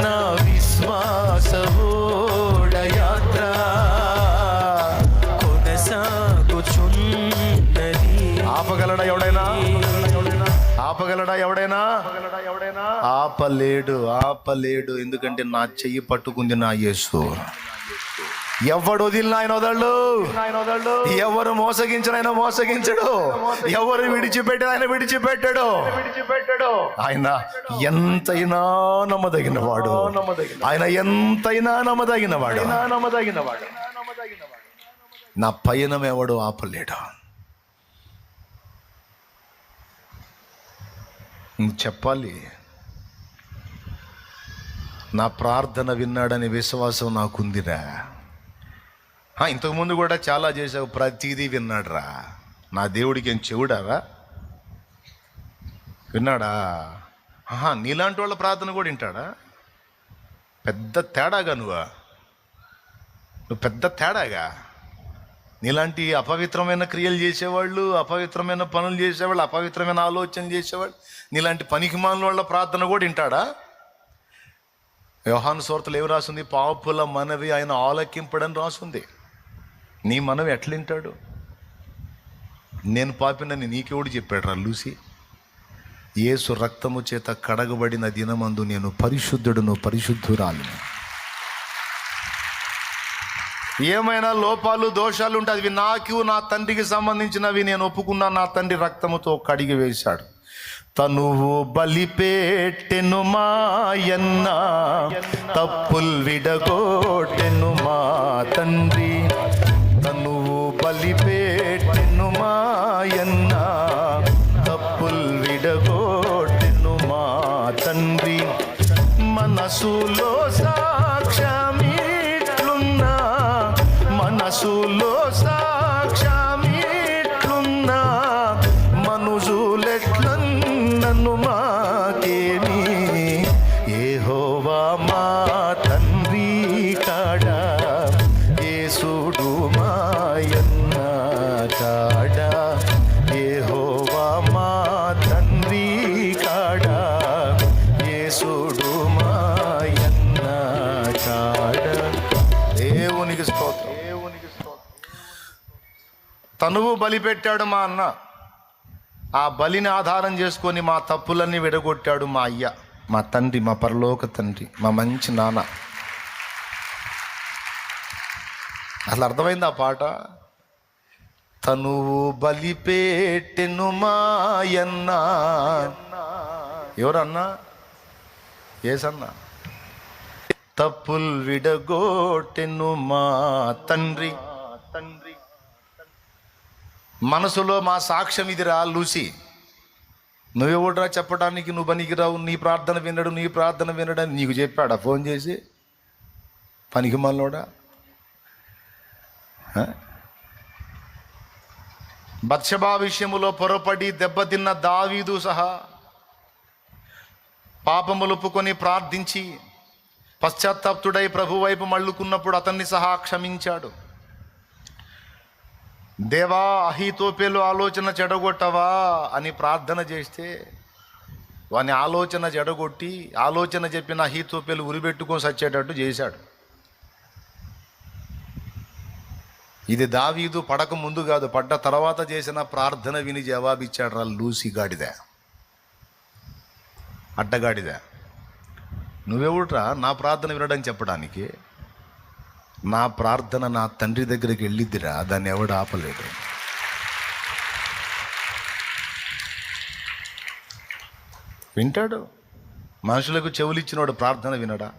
నా విశ్వాస ఓడయాత్ర కొనసాగుచున్నది. ఆపగలడా ఎవడైనా? ఆపగలడా ఎవడైనా? ఆపలేడు ఆపలేడు. ఎందుకంటే నా చెయ్యి పట్టుకుంది నా యేసు. ఎవడు వదిలిన ఆయన వదళ్ళు ఎవరు మోసగించిన ఆయన మోసగించడు. ఎవరు విడిచిపెట్టిన ఆయన విడిచిపెట్టాడు. ఆయన ఎంతైనా నమ్మదగిన వాడు ఆయన ఎంతైనా నమ్మదగిన వాడు నమ్మదగిన వాడు నా పయనం ఎవడు ఆపలేడు. చెప్పాలి. నా ప్రార్థన విన్నాడని విశ్వాసం నాకుందిరా. ఇంతకుముందు కూడా చాలా చేసావు ప్రతిదీ విన్నాడురా. నా దేవుడికి ఏం చెవుడారా విన్నాడా? ఆహా నీలాంటి వాళ్ళ ప్రార్థన కూడా వింటాడా? పెద్ద తేడాగా నువ్వా? నువ్వు పెద్ద తేడాగా? నీలాంటి అపవిత్రమైన క్రియలు చేసేవాళ్ళు అపవిత్రమైన పనులు చేసేవాళ్ళు అపవిత్రమైన ఆలోచన చేసేవాళ్ళు నీలాంటి పనికిమాల వాళ్ళ ప్రార్థన కూడా వింటాడా? వ్యవహాను సోర్తలు ఏమి రాసింది? పాపుల మనవి ఆయన ఆలకింపడని రాసింది. నీ మనవి ఎట్లింటాడు? నేను పాపినని నీకెవడు చెప్పాడు రా లూసి? ఏసు రక్తము చేత కడగబడిన దినమందు నేను పరిశుద్ధుడును పరిశుద్ధురాలు ఏమైనా లోపాలు దోషాలు ఉంటే అవి నాకు నా తండ్రికి సంబంధించినవి నేను ఒప్పుకున్నా నా తండ్రి రక్తముతో కడిగి వేశాడు. తనువు బలిపేటెను మాయన్న తప్పుల్ విడగోటెను మా తండ్రి. తనువు మాయన్న తప్పుల్ విడగోటెను మా తండ్రి. మనసులో సాక్ష్యమిట్లున్నా మనసులో తనువు బలి పెట్టాడు మా అన్న. ఆ బలిని ఆధారం చేసుకొని మా తప్పులన్నీ విడగొట్టాడు మా అయ్య మా తండ్రి మా పరలోక తండ్రి మా మంచి నాన్న. అసలు అర్థమైంది ఆ పాట? తనువు బలిపేటెను మాయన్న ఎవరన్నా? ఏసన్నా? తప్పులు విడగొట్టెను మా తండ్రి తండ్రి. మనసులో మా సాక్ష్యం ఇదిరా లూసి. నువ్వెవడరా చెప్పడానికి నువ్వు పనికిరావు నీ ప్రార్థన వినడు నీ ప్రార్థన వినడని నీకు చెప్పాడా? ఫోన్ చేసి. పనికి మనలోడా? బత్సభా విషయములో పొరపడి దెబ్బతిన్న దావీదు సహా పాపములుపుకొని ప్రార్థించి పశ్చాత్తాప్తుడై ప్రభు వైపు మళ్ళుకున్నప్పుడు అతన్ని సహా క్షమించాడు. దేవా అహితోపేలు ఆలోచన చెడగొట్టవా అని ప్రార్థన చేస్తే వాని ఆలోచన చెడగొట్టి ఆలోచన చెప్పిన అహితోపేలు ఉరిబెట్టుకొని సచ్చేటట్టు చేశాడు. ఇది దావీదు పడక ముందు కాదు పడ్డ తర్వాత చేసిన ప్రార్థన విని జవాబిచ్చాడు రా లూసి గాడిద. అడ్డగాడిద. నువ్వెవుట్రా నా ప్రార్థన వినడం చెప్పడానికి. నా ప్రార్థన నా తండ్రి దగ్గరికి వెళ్ళిద్దిరా దాన్ని ఎవడు ఆపలేడు. వింటాడు? మనుషులకు చెవులిచ్చినోడు ప్రార్థన వినడా?